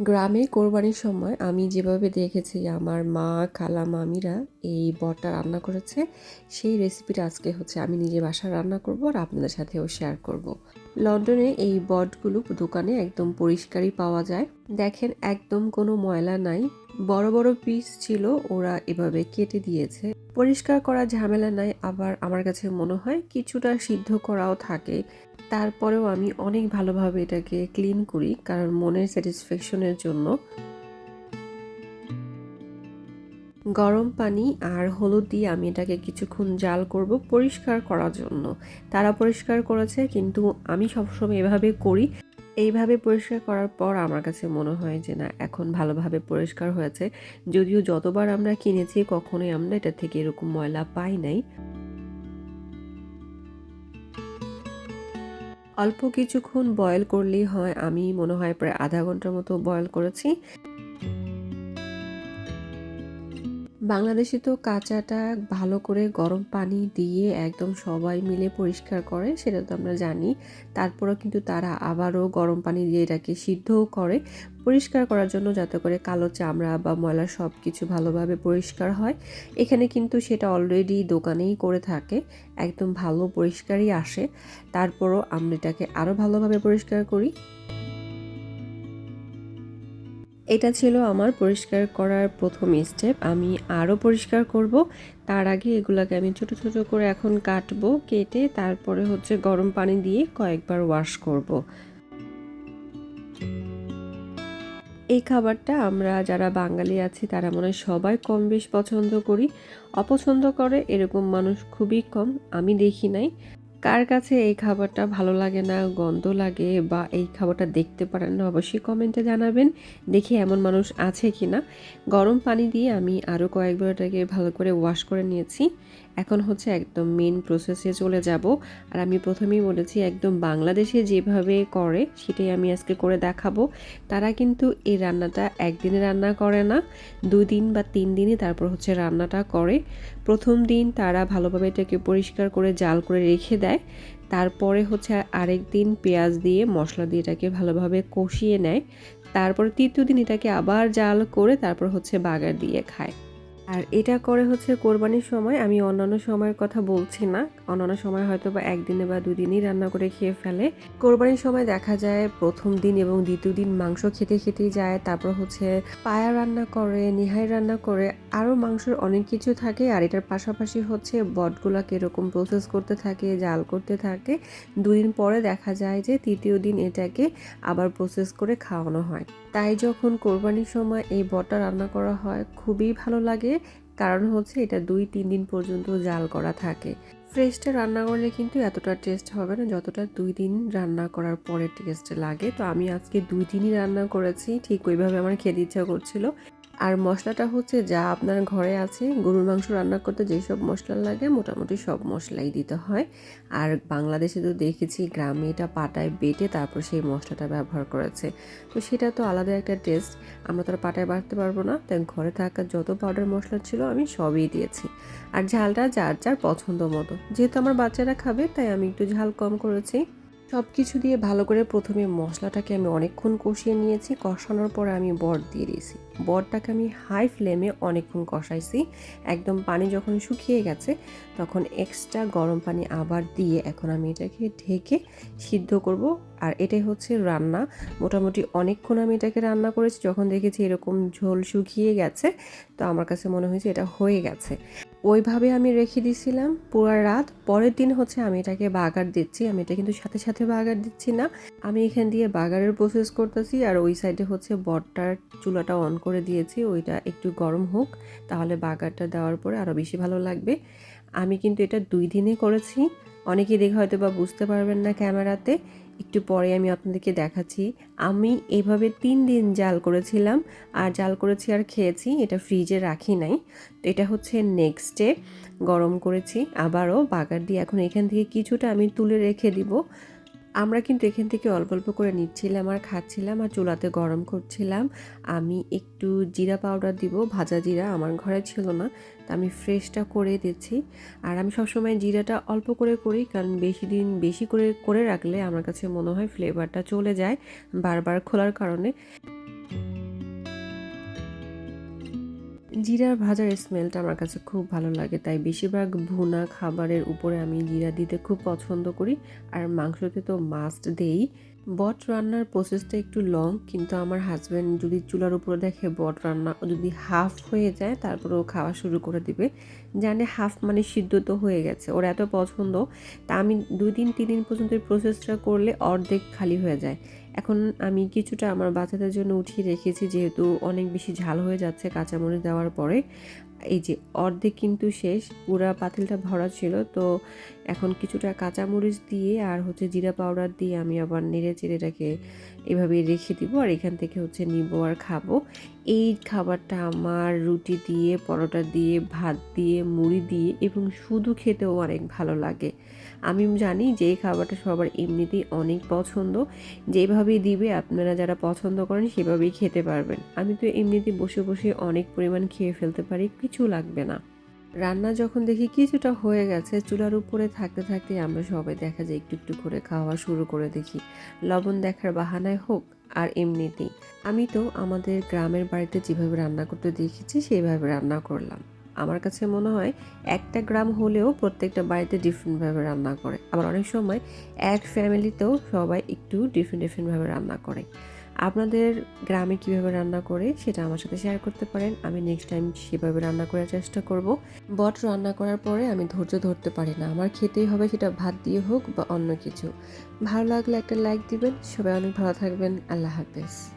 গ্রামে কোরবানির সময় আমি যেভাবে দেখেছি আমার মা, খালা মামিরা এই বটটা রান্না করেছে, সেই রেসিপিটা আজকে হচ্ছে আমি নিজে বাসায় রান্না করব আর আপনাদের সাথেও শেয়ার করব। লন্ডনে এই বটগুলো দোকানে একদম পরিষ্কারই পাওয়া যায় দেখেন একদম কোনো ময়লা নাই বড় বড় পিস ছিল, ওরা এভাবে কেটে দিয়েছে। পরিষ্কার করা ঝামেলা নাই, আবার আমার কাছে মনে হয় কিছুটা সিদ্ধ করাও থাকে। তারপরেও আমি অনেক ভালোভাবে এটাকে ক্লিন করি, কারণ মনের স্যাটিসফ্যাকশনের জন্য। গরম পানি আর হলুদ দিয়ে আমি এটাকে কিছুক্ষণ জাল করব পরিষ্কার করার জন্য। তারা পরিষ্কার করেছে, কিন্তু আমি সবসময় এভাবে করি এইভাবে পরিষ্কার করার পর আমার কাছে মনে হয় যে, না, এখন ভালোভাবে পরিষ্কার হয়েছে। যদিও যতবার আমরা কিনেছি, কখনোই আমরা এটা থেকে এরকম ময়লা পাই নাই। অল্প কিছুক্ষণ বয়েল করলেই হয়, আমি মনে হয় প্রায় আধা ঘণ্টার মতো বয়েল করেছি। বাংলাদেশে তো কাঁচাটা ভালো করে গরম পানি দিয়ে একদম সবাই মিলে পরিষ্কার করে, সেটা তো আমরা জানি। তারপরেও কিন্তু তারা আবারও গরম পানি দিয়ে এটাকে সিদ্ধও করে। পরিষ্কার করার জন্য যাতে করে কালো চামড়া বা ময়লা সব কিছু ভালোভাবে পরিষ্কার হয়। এখানে কিন্তু সেটা অলরেডি দোকানেই করে থাকে, একদম ভালো পরিষ্কারই আসে। তারপরও আমরা এটাকে আরও ভালোভাবে পরিষ্কার করি। এটা ছিল আমার পরিষ্কার করার প্রথম স্টেপ আমি আরও পরিষ্কার করব। তার আগে এগুলাকে আমি ছোট ছোট করে এখন কাটবো, কেটে তারপরে হচ্ছে গরম পানি দিয়ে কয়েকবার ওয়াশ করব। এই খাবারটা আমরা যারা বাঙালি আছি, তারা মনে হয় সবাই কম বেশ পছন্দ করি। অপছন্দ করে, এরকম মানুষ খুবই কম। আমি দেখি নাই। কার কাছে এই খাবারটা ভালো লাগে না, গন্ধ লাগে বা এই খাবারটা দেখতে পারেন না, অবশ্যই কমেন্টে জানাবেন, দেখি এমন মানুষ আছে কি না গরম পানি দিয়ে আমি আরও কয়েকবার এটাকে ভালো করে ওয়াশ করে নিয়েছি। এখন হচ্ছে একদম মেন প্রসেসে চলে যাব। আর আমি প্রথমেই বলেছি, একদম বাংলাদেশে যেভাবে করে, সেটাই আমি আজকে করে দেখাবো। তারা কিন্তু এই রান্নাটা একদিনে রান্না করে না, দুই দিন বা তিন দিনে তারপর হচ্ছে রান্নাটা করে। প্রথম দিন তারা ভালোভাবে এটাকে পরিষ্কার করে, জাল করে রেখে দেয়। তারপরে হচ্ছে আরেক দিন পেঁয়াজ দিয়ে মশলা দিয়ে এটাকে ভালোভাবে কষিয়ে নেয়। তারপরে তৃতীয় দিন এটাকে আবার জাল করে তারপর হচ্ছে বাগার দিয়ে খায়। আর এটা করে হচ্ছে কোরবানির সময় আমি অন্যান্য সময়ের কথা বলছি না। অন্যান্য সময় হয়তো বা একদিনে বা দুদিনই রান্না করে খেয়ে ফেলে। কোরবানির সময় দেখা যায় প্রথম দিন এবং দ্বিতীয় দিন মাংস খেতে খেতেই যায়। তারপর হচ্ছে পায়া রান্না করে, নিহাই রান্না করে, আরও মাংসের অনেক কিছু থাকে। আর এটার পাশাপাশি হচ্ছে বটগুলাকে এরকম প্রসেস করতে থাকে, জাল করতে থাকে। দুদিন পরে দেখা যায় যে তৃতীয় দিন এটাকে আবার প্রসেস করে খাওয়ানো হয়। তাই যখন কোরবানির সময় এই বটটা রান্না করা হয়, খুবই ভালো লাগে। কারণ হচ্ছে এটা দুই, তিন দিন পর্যন্ত জাল করা থাকে। ফ্রেশটা রান্না করলে কিন্তু এতটা টেস্ট হবে না, যতটা দুই দিন রান্না করার পরে টেস্ট লাগে। তো আমি আজকে দুই দিনই রান্না করেছি, ঠিক ওইভাবে আমার খেতে ইচ্ছা করছিল। আর মশলাটা হচ্ছে যা আপনার ঘরে আছে, গরুর মাংস রান্না করতে যেসব মশলা লাগে মোটামুটি সব মশলাই দিতে হয়। আর বাংলাদেশে তো দেখেছি গ্রামে এটা পাটায় বেটে তারপর সেই মশলাটা ব্যবহার করেছে। তো সেটা তো আলাদা একটা টেস্ট আমরা তো আর পাটায় বাড়তে পারব না। তাই ঘরে থাকা যত পাউডার মশলা ছিল আমি সবই দিয়েছি। আর ঝালটা যার যার পছন্দ মতো। যেহেতু আমার বাচ্চারা খাবে, তাই আমি একটু ঝাল কম করেছি। সব কিছু দিয়ে ভালো করে প্রথমে মশলাটাকে আমি অনেকক্ষণ কষিয়ে নিয়েছি। কষানোর পরে আমি বট দিয়ে দিয়েছি। বটটাকে আমি হাই ফ্লেমে অনেকক্ষণ কষাইছি। একদম পানি যখন শুকিয়ে গেছে, তখন এক্সট্রা গরম পানি আবার দিয়ে এখন আমি এটাকে ঢেকে সিদ্ধ করব। আর এটাই হচ্ছে রান্না। মোটামুটি অনেকক্ষণ আমি এটাকে রান্না করেছি, যখন দেখেছি এরকম ঝোল শুকিয়ে গেছে, তো আমার কাছে মনে হয়েছে এটা হয়ে গেছে। ওইভাবে আমি রেখে দিয়েছিলাম পুরো রাত। পরের দিন হচ্ছে আমি এটাকে বাগার দিচ্ছি। আমি এটা কিন্তু সাথে সাথে বাগার দিচ্ছি না। আমি এখান দিয়ে বাগারের প্রসেস করতেছি আর ওই সাইডে হচ্ছে বটটার চুলাটা অন করে দিয়েছি। ওইটা একটু গরম হোক, তাহলে বাগারটা দেওয়ার পরে আরও বেশি ভালো লাগবে। আমি কিন্তু এটা দুই দিনে করেছি। অনেকেই দেখে হয়তো বা বুঝতে পারবেন না ক্যামেরাতে। একটু পরে আমি আপনাদেরকে দেখাচ্ছি। আমি এভাবে তিন দিন জাল করেছিলাম, আর জাল করেছি আর খেয়েছি, এটা ফ্রিজে রাখি নাই। তো এটা হচ্ছে নেক্সট ডে গরম করেছি, আবারও বাগার দিয়ে এখন এখান থেকে কিছুটা আমি তুলে রেখে দিব। আমরা কিন্তু এখান থেকে অল্প অল্প করে নিচ্ছিলাম আর খাচ্ছিলাম আর চুলাতে গরম করছিলাম। আমি একটু জিরা পাউডার দিব, ভাজা জিরা আমার ঘরে ছিল না, তা আমি ফ্রেশটা করে দিচ্ছি। আর আমি সবসময় জিরাটা অল্প করে করি, কারণ বেশি দিন বেশি করে করে রাখলে আমার কাছে মনে হয় ফ্লেভারটা চলে যায় বারবার খোলার কারণে। জিরার ভাজার স্মেলটা আমার কাছে খুব ভালো লাগে, তাই বেশিরভাগ ভুনা খাবারের উপরে আমি জিরা দিতে খুব পছন্দ করি। আর মাংসতে তো মাস্ট দেই। বট রান্নার প্রসেসটা একটু লং কিন্তু আমার হাজব্যান্ড যদি চুলার উপরে দেখে বট রান্না যদি হাফ হয়ে যায়, তারপরে ও খাওয়া শুরু করে দিবে। জানে হাফ মানে সিদ্ধ তো হয়ে গেছে, ওর এত পছন্দ। তা আমি দুই দিন, তিন দিন পর্যন্ত প্রসেসটা করলে অর্ধেক খালি হয়ে যায়। এখন আমি কিছুটা আমার বাচ্চাদের জন্য উঠিয়ে রেখেছি, যেহেতু অনেক বেশি ঝাল হয়ে যাচ্ছে কাঁচামরিচ দেওয়ার পরে। এই যে অর্ধেক কিন্তু শেষ পুরা পাতিলটা ভরা ছিল, তো এখন কিছুটা কাঁচামরিচ দিয়ে আর হচ্ছে জিরা পাউডার দিয়ে আমি আবার নেড়ে চেড়ে এটাকে এভাবে রেখে দিব আর এখান থেকে হচ্ছে নিব আর খাব। এই খাবারটা আমার রুটি দিয়ে, পরোটা দিয়ে, ভাত দিয়ে, মুড়ি দিয়ে এবং শুধু খেতেও অনেক ভালো লাগে। আমি জানি যে এই খাবারটা সবার এমনিতেই অনেক পছন্দ, যেভাবেই দিবে আপনারা যারা পছন্দ করেন সেভাবেই খেতে পারবেন। আমি তো এমনিতে বসে বসে অনেক পরিমাণ খেয়ে ফেলতে পারি, কিছু লাগবে না। রান্না যখন দেখি কিছুটা হয়ে গেছে, চুলার উপরে থাকতে থাকতে আমরা সবাই দেখা যায় একটু একটু করে খাওয়া শুরু করে দেখি। লবণ দেখার বাহানায় হোক আর এমনিতেই। আমি তো আমাদের গ্রামের বাড়িতে যেভাবে রান্না করতে দেখেছি সেইভাবে রান্না করলাম। আমার কাছে মনে হয় একটা গ্রাম হলেও প্রত্যেকটা বাড়িতে ডিফারেন্টভাবে রান্না করে। আবার অনেক সময় এক ফ্যামিলিতেও সবাই একটু ডিফারেন্ট ডিফারেন্টভাবে রান্না করে। আপনাদের গ্রামে কীভাবে রান্না করে সেটা আমার সাথে শেয়ার করতে পারেন। আমি নেক্সট টাইম সেভাবে রান্না করার চেষ্টা করব। বট রান্না করার পরে আমি ধৈর্য ধরতে পারি না। আমার খেতেই হবে সেটা ভাত দিয়ে হোক বা অন্য কিছু। ভালো লাগলে একটা লাইক দিবেন। সবাই অনেক ভালো থাকবেন। আল্লাহ হাফেজ।